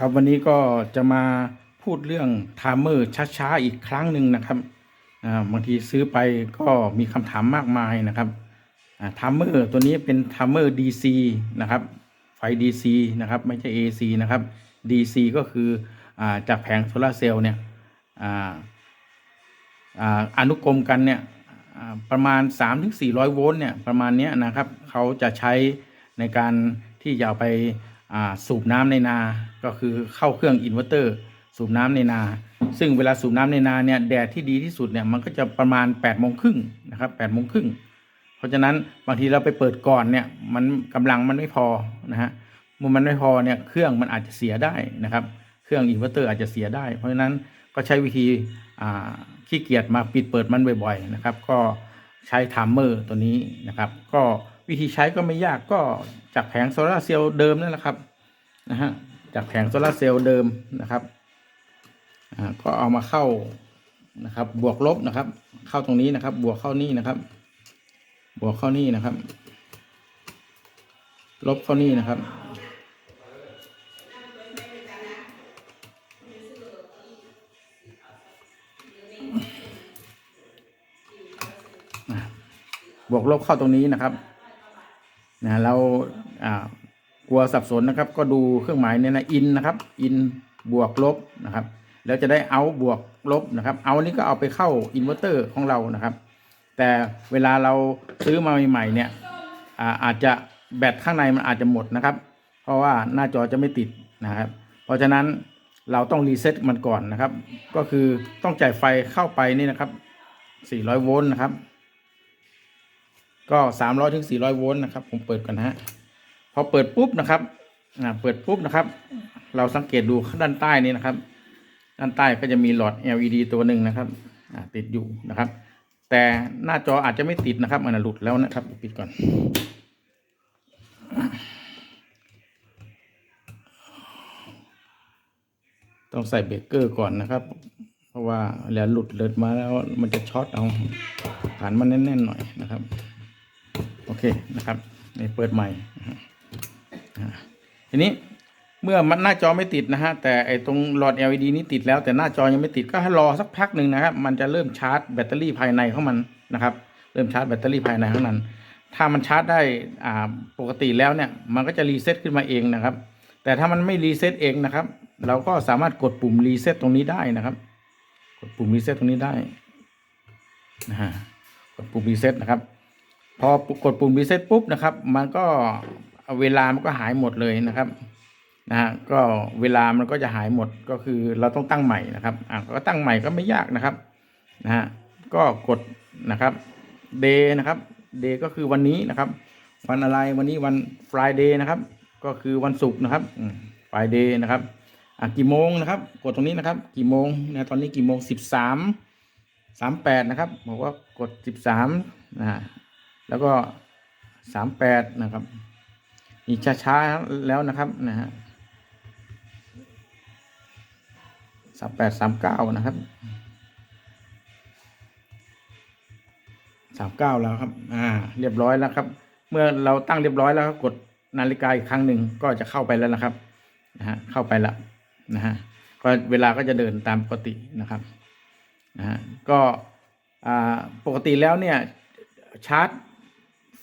ครับวันนี้ก็จะมาพูดเรื่องไทม์เมอร์ช้าๆอีกครั้งหนึ่งนะครับอ่าบางทีซื้อไปก็มีคำถามมากมายนะครับไทม์เมอร์ตัวนี้เป็นไทม์เมอร์ DC นะครับ ไฟ DC นะครับไม่ใช่ AC นะครับ DC ก็คืออาจากแผงโซลาเซลล์เนี่ยอ่าอ่าอนุกรมกันเนี่ยประมาณ 3-400 โวลต์เนี่ยประมาณเนี้ยนะครับเขาจะใช้ในการที่จะเอาไป สูบน้ำในนา ก็คือเข้าเครื่องอินเวอร์เตอร์ สูบน้ำในนา ซึ่งเวลาสูบน้ำในนาเนี่ยแดดที่ดีที่สุดเนี่ยมันก็จะประมาณ8ปดโมงครึ่งนะครับแปดโมงครึ่งเพราะฉะนั้นบางทีเราไปเปิดก่อนเนี่ยมันกำลังมันไม่พอนะฮะเมื่อมันไม่พอเนี่ยเครื่องมันอาจจะเสียได้นะครับ เครื่องอินเวอร์เตอร์อาจจะเสียได้ เพราะฉะนั้นก็ใช้วิธีขี้เกียจมาปิดเปิดมันบ่อยๆนะครับ ก็ใช้ไทม์เมอร์ตัวนี้นะครับ ก็ วิธีใช้ก็ไม่ยากก็จากแผงโซลาเซลล์เดิมนั่นแหละครับนะฮะจากแผงโซลาเซลล์เดิมนะครับอ่าก็เอามาเข้านะครับ บวกลบนะครับ เข้าตรงนี้นะครับ บวกเข้านี่นะครับ บวกเข้านี่นะครับ ลบเข้านี่นะครับบวกลบเข้าตรงนี้นะครับ นะเราอ่ากลัวสับสนนะครับ ก็ดูเครื่องหมายเนี่ยนะอินนะครับอินบวกลบนะครับ แล้วจะได้เอาบวกลบนะครับเอานี้ก็เอาไปเข้าอินเวอร์เตอร์ของเรานะครับ แต่เวลาเราซื้อมาใหม่ๆเนี่ยอ่าอาจจะแบตข้างในมันอาจจะหมดนะครับ เพราะว่าหน้าจอจะไม่ติดนะครับ เพราะฉะนั้นเราต้องรีเซ็ตมันก่อนนะครับ ก็คือต้องจ่ายไฟเข้าไปนี่นะครับ 400 โวลต์นะครับ ก็300ถึง400โวลต์นะครับ ผมเปิดกันนฮะพอเปิดปุ๊บนะครับอ่าเปิดปุ๊บนะครับ เราสังเกตดูด้านใต้นี้นะครับ ด้านใต้ก็จะมีหลอด LED ตัวหนึ่งนะครับอ่าติดอยู่นะครับ แต่หน้าจออาจจะไม่ติดนะครับ มันหลุดแล้วนะครับปิดก่อน ต้องใส่เบรกเกอร์ก่อนนะครับ เพราะว่าแล้วหลุดเลิดมาแล้วมันจะช็อตเอาฐานมันแน่นๆหน่อยนะครับ โอเคนะครับนี่เปิดใหม่อ่าทีนี้เมื่อมันหน้าจอไม่ติดนะฮะแต่ไอตรงหลอด LED นี้ติดแล้วแต่หน้าจอยังไม่ติดก็ให้รอสักพักหนึ่งนะครับ มันจะเริ่มชาร์จแบตเตอรี่ภายในของมันนะครับ เริ่มชาร์จแบตเตอรี่ภายในของมันถ้ามันชาร์จได้อ่าปกติแล้วเนี่ยมันก็จะรีเซ็ตขึ้นมาเองนะครับ แต่ถ้ามันไม่รีเซ็ตเองนะครับ เราก็สามารถกดปุ่มรีเซ็ตตรงนี้ได้นะครับ กดปุ่มรีเซ็ตตรงนี้ได้นะฮะกดปุ่มรีเซ็ตนะครับ พอกดปุ่มรีเซ็ตปุ๊บนะครับ มันก็เวลามันก็หายหมดเลยนะครับนะฮะก็เวลามันก็จะหายหมดก็คือเราต้องตั้งใหม่นะครับอะก็ตั้งใหม่ก็ไม่ยากนะครับนะฮะก็กดนะครับ day นะครับ day ก็คือวันนี้นะครับ วันอะไรวันนี้วัน Friday นะครับ ก็คือวันศุกร์นะครับอืม Friday นะครับอะกี่โมงนะครับ กดตรงนี้นะครับ กี่โมงนะตอนนี้กี่โมงสิบสามสามแปดนะครับบอกว่ากดสิบสามนะฮะ แล้วก็สามแปดนะครับอีกช้าๆแล้วนะครับนะฮะสามแปดสามเก้านะครับสามเก้าแล้วครับ อ่า เรียบร้อยแล้วครับ เมื่อเราตั้งเรียบร้อยแล้วก็กดนาฬิกาอีกครั้งหนึ่งก็จะเข้าไปแล้วนะครับ นะฮะ เข้าไปแล้วนะฮะ ก็เวลาก็จะเดินตามปกตินะครับ นะฮะ ก็ อ่า ปกติแล้วเนี่ย ชาร์จ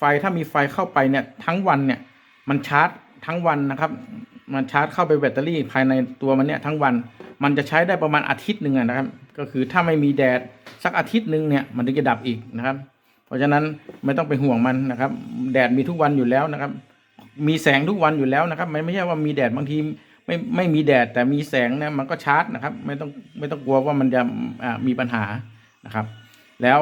ฟถ้ามีไฟเข้าไปเนี่ยทั้งวันเนี่ยมันชาร์จทั้งวันนะครับ มันชาร์จเข้าไปแบตเตอรี่ภายในตัวมันเนี่ยทั้งวัน มันจะใช้ได้ประมาณอาทิตย์หนึ่งอะนะครับ ก็คือถ้าไม่มีแดดสักอาทิตย์หนึ่งเนี่ยมันถึงจะดับอีกนะครับ เพราะฉะนั้นไม่ต้องไปห่วงมันนะครับ แดดมีทุกวันอยู่แล้วนะครับ มีแสงทุกวันอยู่แล้วนะครับมันไม่ใช่ว่ามีแดดบางทีไม่ไม่มีแดดแต่มีแสงเนี่ยมันก็ชาร์จนะครับ ไม่ต้องไม่ต้องกลัวว่ามันจะมีปัญหานะครับ แล้ว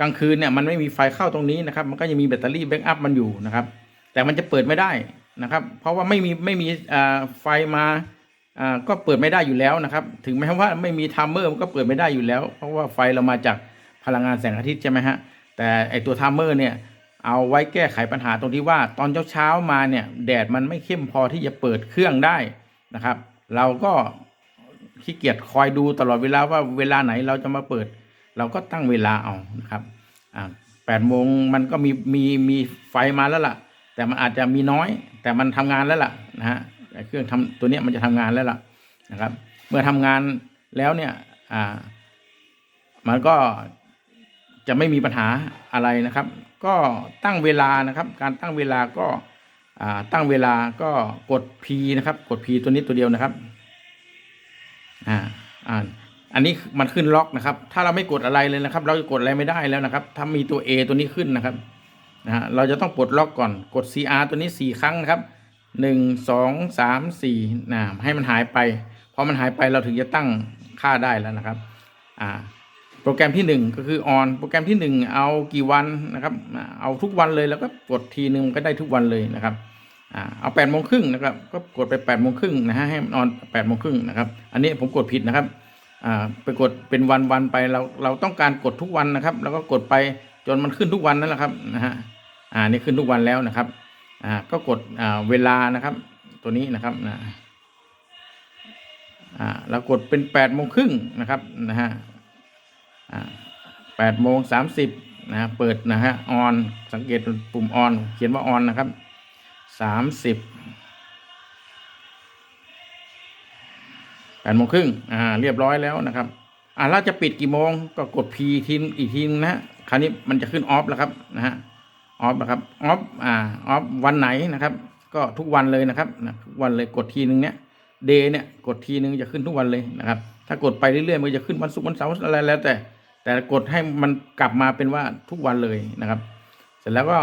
กลางคืนเนี่ยมันไม่มีไฟเข้าตรงนี้นะครับ มันก็ยังมีแบตเตอรี่แบ็กอัพมันอยู่นะครับ แต่มันจะเปิดไม่ได้นะครับ เพราะว่าไม่มีไม่มีไฟมาอ่าก็เปิดไม่ได้อยู่แล้วนะครับ ถึงแม้ว่าไม่มีทัมเมอร์มันก็เปิดไม่ได้อยู่แล้ว เพราะว่าไฟเรามาจากพลังงานแสงอาทิตย์ใช่ไหมฮะแต่ไอตัวทัมเมอร์เนี่ยเอาไว้แก้ไขปัญหาตรงที่ว่าตอนเช้าๆมาเนี่ยแดดมันไม่เข้มพอที่จะเปิดเครื่องได้นะครับ เราก็ขี้เกียจคอยดูตลอดเวลาว่าเวลาไหนเราจะมาเปิด เราก็ตั้งเวลาเอานะครับแปดโมงมันก็มีมีมีไฟมาแล้วล่ะ แต่มันอาจจะมีน้อย แต่มันทำงานแล้วล่ะนะฮะเครื่องทำตัวนี้มันจะทำงานแล้วล่ะนะครับ เมื่อทำงานแล้วเนี่ยอ่ามันก็จะไม่มีปัญหาอะไรนะครับ ก็ตั้งเวลานะครับ การตั้งเวลาก็อ่าตั้งเวลาก็กด P นะครับ กด P ตัวนี้ตัวเดียวนะครับ อ่าอ่า อันนี้มันขึ้นล็อกนะครับ ถ้าเราไม่กดอะไรเลยนะครับ เราจะกดอะไรไม่ได้แล้วนะครับ ถ้ามีตัว A ตัวนี้ขึ้นนะครับนะฮะเราจะต้องปลดล็อกก่อนกด CR ตัวนี้สี่ครั้งนะครับหนึ่งสองสามสี่นะให้มันหายไปพอมันหายไปเราถึงจะตั้งค่าได้แล้วนะครับอ่าโปรแกรมที่หนึ่งก็คือ on โปรแกรมที่หนึ่งเอากี่วันนะครับ เอาทุกวันเลยแล้วก็กดทีหนึ่งก็ได้ทุกวันเลยนะครับอ่าเอาแปดโมงครึ่งนะครับ ก็กดไปแปดโมงครึ่งนะฮะให้นออนแปดโมงครึ่งนะครับ อันนี้ผมกดผิดนะครับ ไปกดเป็นวันวันๆไปเราเราต้องการกดทุกวันนะครับ แล้วก็กดไปจนมันขึ้นทุกวันนั่นแหละครับนะฮะอ่านี่ขึ้นทุกวันแล้วนะครับอ่าก็กดอ่าเวลานะครับ ตัวนี้นะครับนะอ่าเรากดเป็นแปดโมงครึ่งนะครับนะฮะอ่าแปดโมงสามสิบนะฮะเปิดนะฮะออนสังเกตปุ่มออนเขียนว่าออนนะครับสามสิบ แปดโมงครึ่งอ่าเรียบร้อยแล้วนะครับ อ่าเราจะปิดกี่โมงก็กด P ทีอีกทีนึงนะ คราวนี้มันจะขึ้นออฟแล้วครับนะฮะออฟนะครับออฟอ่าออฟวันไหนนะครับ ก็ทุกวันเลยนะครับนะทุกวันเลยกดทีนึงเนี้ยเดย์เนี่ยกดทีนึงจะขึ้นทุกวันเลยนะครับ ถ้ากดไปเรื่อยๆมันจะขึ้นวันศุกร์วันเสาร์อะไรแล้วแต่ แต่กดให้มันกลับมาเป็นว่าทุกวันเลยนะครับ เสร็จแล้วก็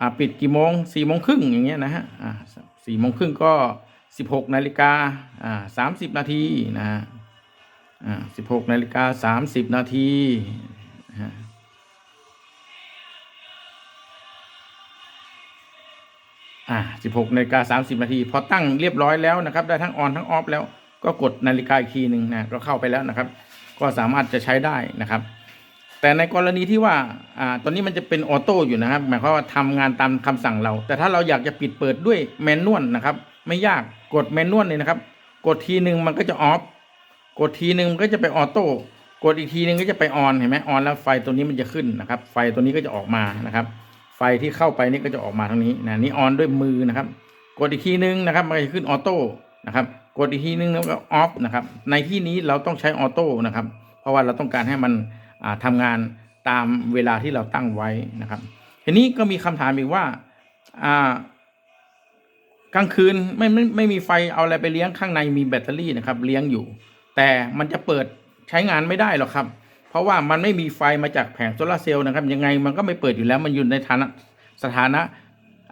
อ่าปิดกี่โมงสี่โมงครึ่งอย่างเงี้ยนะฮะอ่าสี่โมงครึ่งก็ สิบหกนาฬิกาอ่าสามสิบนาทีนะฮะอ่าสิบหกนาฬิกาสามสิบนาทีฮะอ่า16นาฬิกา30นาที พอตั้งเรียบร้อยแล้วนะครับ ได้ทั้งออนทั้งออฟแล้ว ก็กดนาฬิกาอีกทีหนึ่งนะก็เข้าไปแล้วนะครับ ก็สามารถจะใช้ได้นะครับ แต่ในกรณีที่ว่าอ่าตอนนี้มันจะเป็นออโต้อยู่นะครับ หมายความว่าทำงานตามคำสั่งเรา แต่ถ้าเราอยากจะปิดเปิดด้วยแมนนวลนะครับ ไม่ยาก กดแมนนวลเลยนะครับ กดทีหนึ่งมันก็จะออฟกดทีหนึ่งมันก็จะไปออโต้กดอีกทีหนึ่งก็จะไปออนเห็นไหมออนแล้วไฟตัวนี้มันจะขึ้นนะครับ ไฟตัวนี้ก็จะออกมานะครับ ไฟที่เข้าไปนี่ก็จะออกมาทางนี้นะนี่ออนด้วยมือนะครับ กดอีกทีหนึ่งนะครับมันจะขึ้นออโต้นะครับกดอีกทีนึงแล้วก็ออฟนะครับในที่นี้เราต้องใช้ออโต้นะครับ เพราะว่าเราต้องการให้มันอ่าทำงานตามเวลาที่เราตั้งไว้นะครับ ทีนี้ก็มีคำถามอีกว่า กลางคืนไม่ไม่ไม่มีไฟเอาอะไรไปเลี้ยงข้างในมีแบตเตอรี่นะครับ เลี้ยงอยู่ แต่มันจะเปิดใช้งานไม่ได้หรอกครับ เพราะว่ามันไม่มีไฟมาจากแผงโซลาเซลล์นะครับ ยังไงมันก็ไม่เปิดอยู่แล้วมันอยู่ในฐานะสถานะ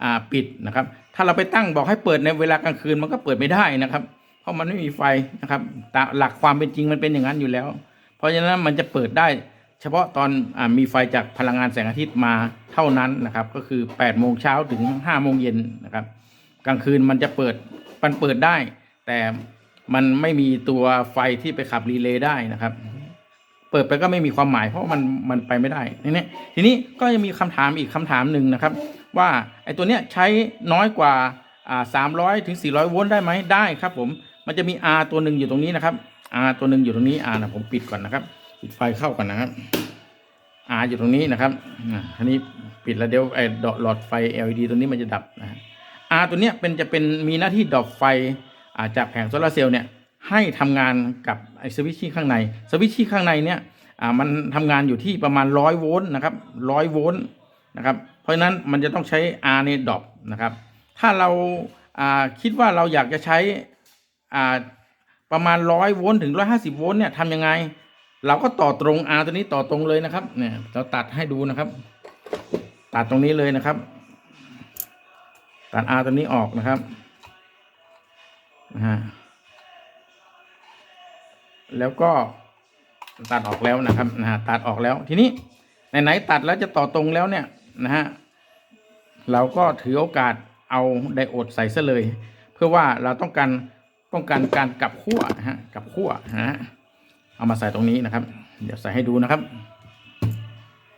อ่าปิดนะครับ ถ้าเราไปตั้งบอกให้เปิดในเวลากลางคืนมันก็เปิดไม่ได้นะครับ เพราะมันไม่มีไฟนะครับตามหลักความเป็นจริงมันเป็นอย่างนั้นอยู่แล้ว เพราะฉะนั้นมันจะเปิดได้เฉพาะตอนอมีไฟจากพลังงานแสงอาทิตย์มาเท่านั้นนะครับ ก็คือ8โมงเช้าถึง5โมงเย็นนะครับ กลางคืนมันจะเปิดมันเปิดได้ แต่มันไม่มีตัวไฟที่ไปขับรีเลย์ได้นะครับ เปิดไปก็ไม่มีความหมายเพราะมันมันไปไม่ได้ทีนี้ทีนี้ก็ยังมีคำถามอีกคำถามหนึ่งนะครับ ว่าไอ้ตัวเนี้ยใช้น้อยกว่าอ่าสามร้อยถึงสี่ร้อยโวลต์ได้ไหมได้ครับผมมันจะมี R ตัวหนึ่งอยู่ตรงนี้นะครับ R ตัวหนึ่งอยู่ตรงนี้ R นะผมปิดก่อนนะครับ ปิดไฟเข้าก่อนนะครับ R อยู่ตรงนี้นะครับอ่าทีนี้ปิดแล้วเดี๋ยวไอ้หลอดไฟ LED ตัวนี้มันจะดับนะฮะ R ตัวเนี้ยเป็นจะเป็นมีหน้าที่ดรอปไฟาจากแผงโซลาร์เซลล์เนี่ยให้ทำงานกับไอ้สวิตช์ที่ข้างในสวิตช์ที่ข้างในเนี่ยมันทำงานอยู่ที่ประมาณร้อยโวลต์นะครับร้อยโวลต์นะครับเพราะฉะนั้นมันจะต้องใช้ R ในดรอปนะครับถ้าเราาคิดว่าเราอยากจะใช้ประมาณร้อยโวลต์ถึงร้อยห้าสิบโวลต์เนี่ยทำยังไง เราก็ต่อตรง R ตัวนี้ต่อตรงเลยนะครับเนี่ยเราตัดให้ดูนะครับ ตัดตรงนี้เลยนะครับ ตัด R ตัวนี้ออกนะครับนะฮะแล้วก็ตัดออกแล้วนะครับนะฮะตัดออกแล้วทีนี้ไหนๆตัดแล้วจะต่อตรงแล้วเนี่ยนะฮะเราก็ถือโอกาสเอาไดโอดใส่ซะเลย เพื่อว่าเราต้องการป้องกันการกลับขั้วนะฮะกลับขั้วนะฮะเอามาใส่ตรงนี้นะครับ เดี๋ยวใส่ให้ดูนะครับ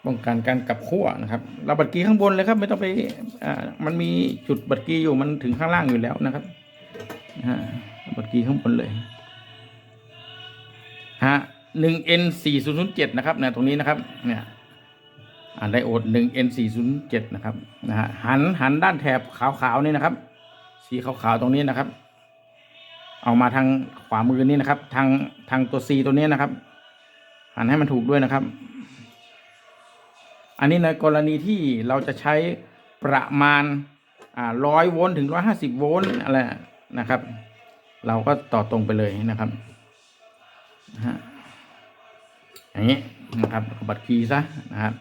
ป้องกันการกลับขั้วนะครับ เราบัตรกีข้างบนเลยครับ ไม่ต้องไปอ่ามันมีจุดบัตรกีอยู่มันถึงข้างล่างอยู่แล้วนะครับฮะบัตรกีข้างบนเลยฮะหนึ่ง N สี่ศูนย์ศูนย์เจ็ดนะครับเนี่ยตรงนี้นะครับ เนี่ยอ่าไดโอดหนึ่ง N สี่ศูนย์เจ็ดนะครับนะฮะหันหันด้านแถบขาวๆนี่นะครับ สีขาวๆตรงนี้นะครับ เอามาทางขวามือนี่นะครับ ทางทางตัว C ตัวนี้นะครับ หันให้มันถูกด้วยนะครับ อันนี้ในกรณีที่เราจะใช้ประมาณอ่าร้อยโวลต์ถึงร้อยห้าสิบโวลต์อะไรนะครับ เราก็ต่อตรงไปเลยนะครับนะฮะอย่างนี้นะครับแล้วก็บัตรคีย์ซะนะครับ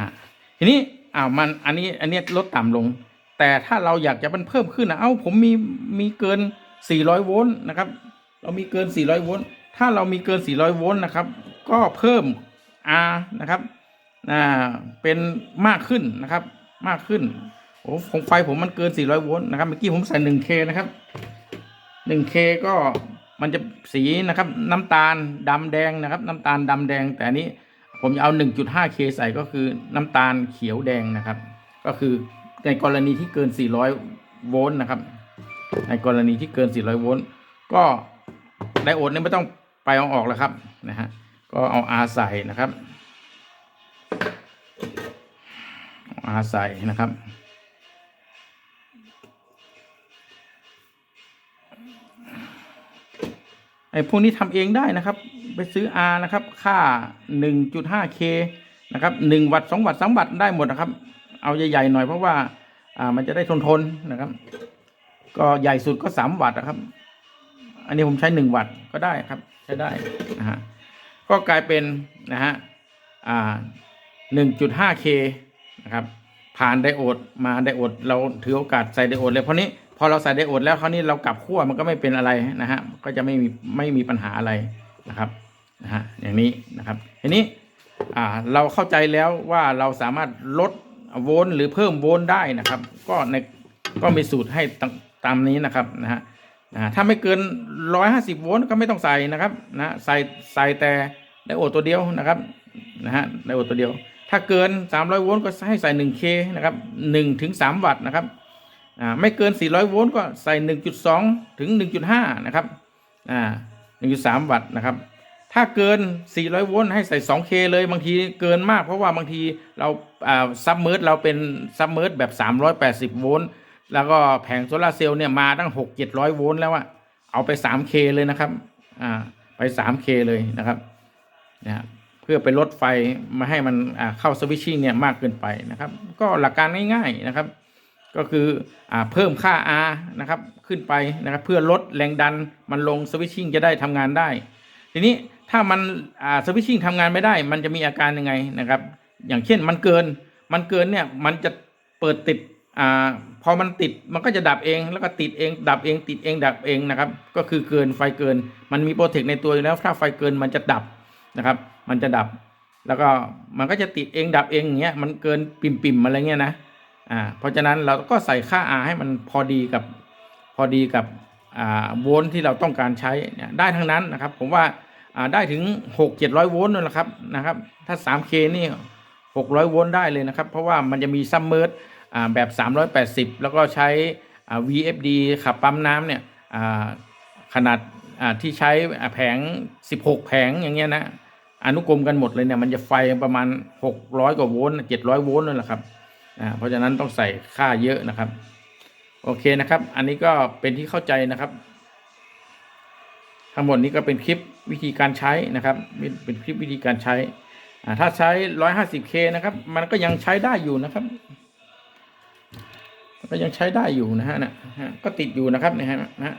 ฮะทีนี้อ้าวมันอันนี้อันนี้ลดต่ำลง แต่ถ้าเราอยากจะมันเพิ่มขึ้นนะเอ้าผมมีมีเกิน 400 โวลต์นะครับ เรามีเกิน 400 โวลต์ถ้าเรามีเกิน 400 โวลต์นะครับ ก็เพิ่ม R นะครับ อ่าเป็นมากขึ้นนะครับ มากขึ้นโอ้ของไฟผมมันเกิน 400 โวลต์นะครับเมื่อกี้ผมใส่ 1K นะครับ 1K ก็มันจะสีนะครับ น้ำตาลดำแดงนะครับ น้ำตาลดำแดง แต่นี้ผมจะเอา 1.5K ใส่ก็คือน้ำตาลเขียวแดงนะครับ ก็คือในกรณีที่เกิน 400 โวลต์นะครับ ในกรณีที่เกิน 400 โวลต์ก็ไดโอดนี่ไม่ต้องไปเอาออกแล้วครับนะฮะก็เอา R ใส่นะครับ อา R ใส่นะครับไอ้พวกนี้ทำเองได้นะครับ ไปซื้อ R นะครับ ค่า 1.5K นะครับ 1 วัตต์2วัตต์3วัตต์ได้หมดนะครับ เอาใหญ่ๆหน่อยเพราะว่า อ่า มันจะได้ทนทนๆนะครับ ก็ใหญ่สุดก็ 3 วัตต์นะครับ อันนี้ผมใช้ 1 วัตต์ก็ได้ครับ ใช้ได้นะฮะก็กลายเป็นนะฮะ อ่า 1.5K นะครับ ผ่านไดโอดมาไดโอดเราถือโอกาสใส่ไดโอดเลยเพราะนี้พอเราใส่ไดโอดแล้วคราวนี้เรากลับขั้วมันก็ไม่เป็นอะไรนะฮะก็จะไม่มีไม่มีปัญหาอะไรนะครับนะฮะอย่างนี้นะครับทีนี้อ่าเราเข้าใจแล้วว่าเราสามารถลดโวลต์หรือเพิ่มโวลต์ได้นะครับ ก็ในก็มีสูตรให้ตามนี้นะครับนะฮะนะถ้าไม่เกิน 150 โวลต์ก็ไม่ต้องใส่นะครับนะใส่ใส่แต่ไดโอดตัวเดียวนะครับนะฮะไดโอดตัวเดียว ถ้าเกิน 300 โวลต์ก็ให้ใส่ 1K นะครับ1ถึง3วัตต์นะครับอ่าไม่เกิน 400 โวลต์ก็ใส่ 1.2 ถึง 1.5 นะครับอ่า1.3 วัตต์นะครับ ถ้าเกิน 400 โวลต์ให้ใส่ 2K เลยบางทีเกินมากเพราะว่าบางทีเราอ่าซับเมอร์เราเป็นซับเมอร์แบบ 380 โวลต์แล้วก็แผงโซลาเซลล์เนี่ยมาตั้ง 6 700 โวลต์แล้วอะเอาไป 3K เลยนะครับอ่าไป 3K เลยนะครับนะเพื่อไปลดไฟมาให้มันเข้าสวิตชิ่งเนี่ยมากเกินไปนะครับ ก็หลักการง่ายๆนะครับ ก็คืออเพิ่มค่า R นะครับขึ้นไปนะครับ เพื่อลดแรงดันมันลงสวิตชิ่งจะได้ทำงานได้ ทีนี้ถ้ามันสวิตชิ่งทำงานไม่ได้ มันจะมีอาการยังไงนะครับ อย่างเช่นมันเกินมันเกินเนี่ยมันจะเปิดติดอ่าพอมันติดมันก็จะดับเองแล้วก็ติดเองดับเอง ติดเองดับเองนะครับ ก็คือเกินไฟเกิน มันมีโปรเทคในตัวอยู่แล้วถ้าไฟเกินมันจะดับนะครับ มันจะดับ แล้วก็มันก็จะติดเองดับเองอย่างเงี้ยมันเกินปิ่มๆอะไรเงี้ยนะอ่าเพราะฉะนั้นเราก็ใส่ค่า R ให้มันพอดีกับพอดีกับอ่าโวลต์ที่เราต้องการใช้เนี่ยได้ทั้งนั้นนะครับ ผมว่าอ่าได้ถึง 6 700โวลต์นั่นแหละครับนะครับ ถ้า 3K นี่ 600โวลต์ได้เลยนะครับ เพราะว่ามันจะมีซัมเมอร์อ่าแบบ 380 แล้วก็ใช้อ่า VFD ขับปั๊มน้ำเนี่ยอ่าขนาดอ่าที่ใช้อ่าแผง 16 แผงอย่างเงี้ยนะ อนุกรมกันหมดเลยเนี่ยมันจะไฟประมาณ 600 กว่าโวลต์700 โวลต์นั่นแหละครับอ่าเพราะฉะนั้นต้องใส่ค่าเยอะนะครับ โอเคนะครับ อันนี้ก็เป็นที่เข้าใจนะครับ ทั้งหมดนี้ก็เป็นคลิปวิธีการใช้นะครับ เป็นเป็นคลิปวิธีการใช้อ่าถ้าใช้ 150K นะครับ มันก็ยังใช้ได้อยู่นะครับก็ยังใช้ได้อยู่นะฮะนะก็ติดอยู่นะครับนะฮะนะฮะ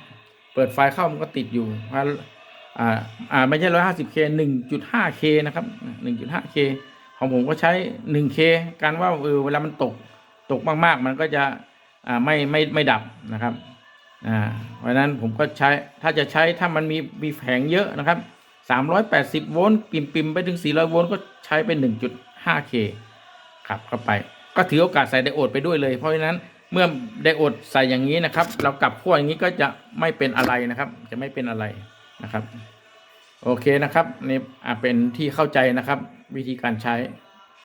เปิดไฟล์เข้ามันก็ติดอยู่ว่า อ่าอ่าไม่ใช่ 150K 1.5K นะครับ 1.5K ของผมก็ใช้ 1K การว่าเออเวลามันตกตกมาก ๆ มันก็จะอ่าไม่ไม่ไม่ดับนะครับอ่าเพราะนั้นผมก็ใช้ถ้าจะใช้ถ้ามันมีมีแผงเยอะนะครับ 380 โวลต์ปิ่มปิมไปถึง 400 โวลต์ก็ใช้เป็น 1.5K ขับเข้าไป ก็ถือโอกาสใส่ไดโอดไปด้วยเลย เพราะฉะนั้นเมื่อไดโอดใส่อย่างนี้นะครับ เรากลับขั้วอย่างนี้ก็จะไม่เป็นอะไรนะครับ จะไม่เป็นอะไร นะครับ โอเคนะครับนี่อ่าเป็นที่เข้าใจนะครับ วิธีการใช้